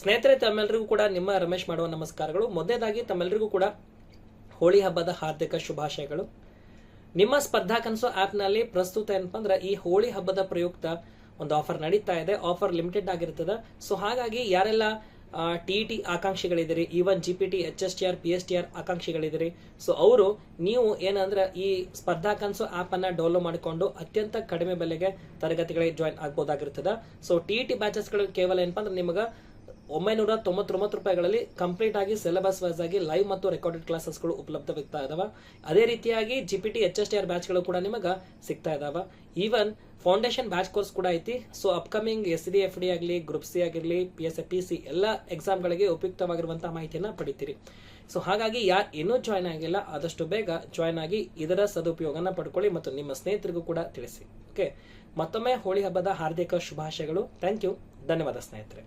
ಸ್ನೇಹಿತರೆ ತಮ್ಮೆಲ್ಲರಿಗೂ ಕೂಡ ನಿಮ್ಮ ರಮೇಶ್ ಮಾಡುವ ನಮಸ್ಕಾರಗಳು. ಮೊದಲನೇದಾಗಿ ತಮ್ಮೆಲ್ಲರಿಗೂ ಕೂಡ ಹೋಳಿ ಹಬ್ಬದ ಹಾರ್ದಿಕ ಶುಭಾಶಯಗಳು. ನಿಮ್ಮ ಸ್ಪರ್ಧಾ ಕನಸು ಆ್ಯಪ್ನಲ್ಲಿ ಪ್ರಸ್ತುತ ಏನಪ್ಪ ಅಂದ್ರೆ ಈ ಹೋಳಿ ಹಬ್ಬದ ಪ್ರಯುಕ್ತ ಒಂದು ಆಫರ್ ನಡೀತಾ ಇದೆ. ಆಫರ್ ಲಿಮಿಟೆಡ್ ಆಗಿರ್ತದೆ. ಸೊ, ಹಾಗಾಗಿ ಯಾರೆಲ್ಲ T T ಆಕಾಂಕ್ಷಿಗಳಿದ್ದೀರಿ, even G P T, H S T R, P S T R ಆಕಾಂಕ್ಷಿಗಳಿದ್ದೀರಿ, so, ಅವರು ನೀವು ಏನಂದ್ರೆ, ಈ ಸ್ಪರ್ಧಾ ಕನಸು ಆ್ಯಪ್ ಅನ್ನ ಡೌನ್ಲೋಡ್ ಮಾಡಿಕೊಂಡು ಅತ್ಯಂತ ಕಡಿಮೆ ಬೆಲೆಗೆ ತರಗತಿಗಳಿಗೆ ಜಾಯಿನ್ ಆಗ್ಬೋದಾಗಿರ್ತದೆ. ಸೊ, ಟಿ ಟಿ ಬ್ಯಾಚಸ್ಗಳು ಕೇವಲ ಏನಪ್ಪ ಅಂದ್ರೆ ನಿಮಗೆ ಒಂಬೈನೂರ ತೊಂಬತ್ತೊಂಬತ್ತು ರೂಪಾಯಿಗಳಲ್ಲಿ ಕಂಪ್ಲೀಟ್ ಆಗಿ ಸಿಲೆಬಸ್ ವೈಸ್ ಆಗಿ ಲೈವ್ ಮತ್ತು ರೆಕಾರ್ಡೆಡ್ ಕ್ಲಾಸಸ್ಗಳು ಉಪಲಬ್ಧವಿಗ್ತಾ ಇದಾವೆ. ಅದೇ ರೀತಿಯಾಗಿ G P T H S T R ಬ್ಯಾಚ್ಗಳು ಕೂಡ ನಿಮಗೆ ಸಿಗ್ತಾ ಇದಾವೆ. ಈವನ್ ಫೌಂಡೇಶನ್ ಬ್ಯಾಚ್ ಕೋರ್ಸ್ ಕೂಡ ಐತಿ. So upcoming S D F D ಆಗಲಿ ಗ್ರೂಪ್ ಸಿ ಆಗಿರಲಿ P S A P C ಎಲ್ಲ ಎಕ್ಸಾಮ್ಗಳಿಗೆ ಉಪಯುಕ್ತವಾಗಿರುವಂತಹ ಮಾಹಿತಿಯನ್ನು ಪಡಿತೀರಿ. ಸೊ ಹಾಗಾಗಿ ಯಾರು ಇನ್ನೂ ಜಾಯ್ನ್ ಆಗಿಲ್ಲ, ಆದಷ್ಟು ಬೇಗ ಜಾಯ್ನ್ ಆಗಿ ಇದರ ಸದುಪಯೋಗನ ಪಡ್ಕೊಳ್ಳಿ ಮತ್ತು ನಿಮ್ಮ ಸ್ನೇಹಿತರಿಗೂ ಕೂಡ ತಿಳಿಸಿ. ಓಕೆ ಮತ್ತೊಮ್ಮೆ ಹೋಳಿ ಹಬ್ಬದ ಹಾರ್ದಿಕ ಶುಭಾಶಯಗಳು. ಥ್ಯಾಂಕ್ ಯು ಧನ್ಯವಾದ ಸ್ನೇಹಿತರೆ.